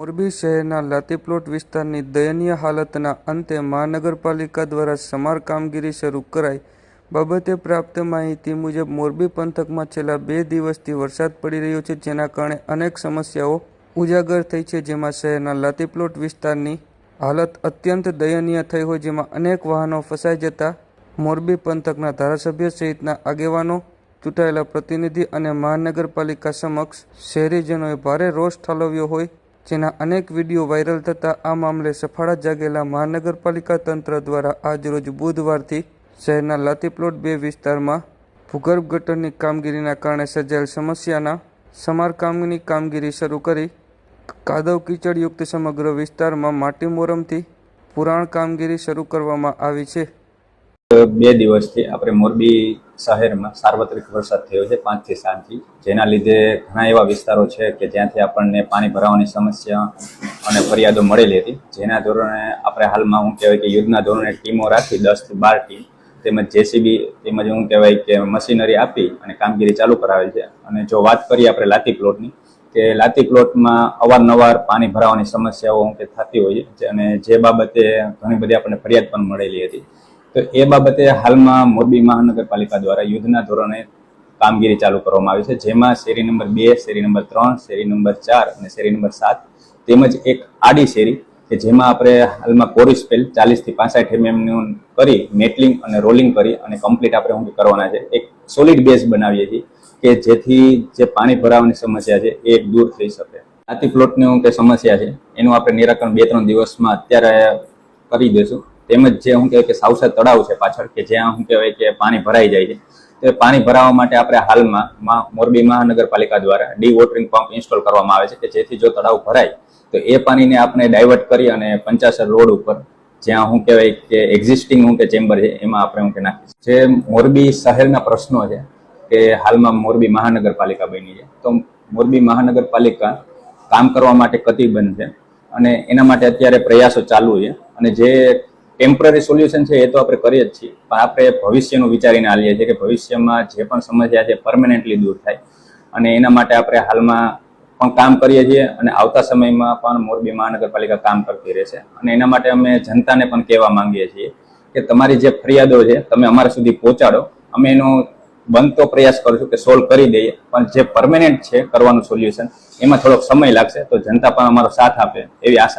મોરબી શહેરના લાતીપ્લોટ વિસ્તારની દયનીય હાલતના અંતે મહાનગરપાલિકા દ્વારા સમાર કામગીરી શરૂ કરાઈ. બાબતે પ્રાપ્ત માહિતી મુજબ મોરબી પંથકમાં છેલ્લા બે દિવસથી વરસાદ પડી રહ્યો છે, જેના કારણે અનેક સમસ્યાઓ ઉજાગર થઈ છે, જેમાં શહેરના લાતીપ્લોટ વિસ્તારની હાલત અત્યંત દયનીય થઈ હોય, જેમાં અનેક વાહનો ફસાઈ જતા મોરબી પંથકના ધારાસભ્ય સહિતના આગેવાનો ચૂંટાયેલા પ્રતિનિધિ અને મહાનગરપાલિકા સમક્ષ શહેરીજનોએ ભારે રોષ ઠાલવ્યો હોય જેના અનેક વીડિયો વાયરલ થતા આ મામલે સફાળા જાગેલા મહાનગરપાલિકા તંત્ર દ્વારા આજરોજ બુધવારથી શહેરના લાતીપ્લોટ બે વિસ્તારમાં ભૂગર્ભ ગટરની કામગીરીના કારણે સર્જાયેલ સમસ્યાના સમારકામની કામગીરી શરૂ કરી કાદવ કીચડયુક્ત સમગ્ર વિસ્તારમાં માટી મોરમથી પુરાણ કામગીરી શરૂ કરવામાં આવી છે. બે દિવસથી આપણે મોરબી શહેરમાં સાર્વત્રિક વરસાદ થયો છે પાંચથી સાતથી. જેના લીધે ઘણા એવા વિસ્તારો છે કે જ્યાંથી આપણને પાણી ભરાવાની સમસ્યા અને ફરિયાદો મળેલી હતી. જેના ધોરણે આપણે હાલમાં હું કહેવાય કે યુદ્ધના ધોરણે ટીમો રાખી દસથી બાર ટીમ તેમજ જેસીબી તેમજ હું કહેવાય કે મશીનરી આપી અને કામગીરી ચાલુ કરાવેલ છે. અને જો વાત કરીએ આપણે લાતી પ્લોટની, કે લાતી પ્લોટમાં અવારનવાર પાણી ભરાવાની સમસ્યાઓ હું કે થતી હોય છે અને જે બાબતે ઘણી બધી આપણને ફરિયાદ પણ મળેલી હતી. તો એ બાબતે હાલમાં મોરબી મહાનગરપાલિકા દ્વારા યુદ્ધના ધોરણે કામગીરી ચાલુ કરવામાં આવી છે, જેમાં શેરી નંબર બે, શેરી નંબર ત્રણ, શેરી નંબર ચાર અને શેરી નંબર સાત તેમજ એક આડી શેરી કે જેમાં આપણે હાલમાં કોરિસ સ્પેલ ચાલીસથી પાસઠ એમએમનું કરી, મેટલિંગ અને રોલિંગ કરી અને કમ્પ્લીટ આપણે શું કરવાના છે, એક સોલિડ બેઝ બનાવીએ છીએ કે જેથી જે પાણી ભરાવાની સમસ્યા છે એ દૂર થઈ શકે. આથી પ્લોટની હું કે સમસ્યા છે, એનું આપણે નિરાકરણ બે ત્રણ દિવસમાં અત્યારે કરી દઈશું. તેમજ જે હું કહેવાય કે સાવસા તળાવ છે પાછળ, કે જ્યાં હું કહેવાય કે પાણી ભરાઈ જાય છે. તો એ પાણી ભરાવા માટે આપણે હાલમાં મોરબી મહાનગરપાલિકા દ્વારા ડી વોટરિંગ પંપ ઇન્સ્ટોલ કરવામાં આવે છે, કે જેથી જો તળાવ ભરાય, તો એ પાણીને આપણે ડાયવર્ટ કરી અને પંચાસર રોડ ઉપર જ્યાં હું કહેવાય કે એક્ઝિસ્ટિંગ હું કે ચેમ્બર છે, એમાં આપણે હું કે નાખીશ જે મોરબી શહેરના પ્રશ્નો છે, કે હાલમાં મોરબી મહાનગરપાલિકા બની છે. તો મોરબી મહાનગરપાલિકા કામ કરવા માટે કતિબંધ છે અને એના માટે અત્યારે પ્રયાસો ચાલુ છે. અને જે ટેમ્પરરી સોલ્યુશન છે એ તો આપણે કરીએ જ છીએ. પણ આપણે ભવિષ્યનું વિચારીને હાલીએ છીએ કે ભવિષ્યમાં જે પણ સમસ્યા છે પરમનન્ટલી દૂર થાય. અને એના માટે આપણે હાલમાં પણ કામ કરીએ છીએ અને આવતા સમયમાં પણ મોરબી મહાનગરપાલિકા કામ કરતી રહેશે. અને એના માટે અમે જનતાને પણ કહેવા માંગીએ છીએ કે તમારી જે ફરિયાદો છે તમે અમારા સુધી પહોંચાડો. અમે એનો બનતો પ્રયાસ કરશું કે સોલ્વ કરી દઈએ. પણ જે પરમેનન્ટ છે કરવાનું સોલ્યુશન એમાં થોડોક સમય લાગશે તો જનતા પણ અમારો સાથ આપે એવી આશા છે.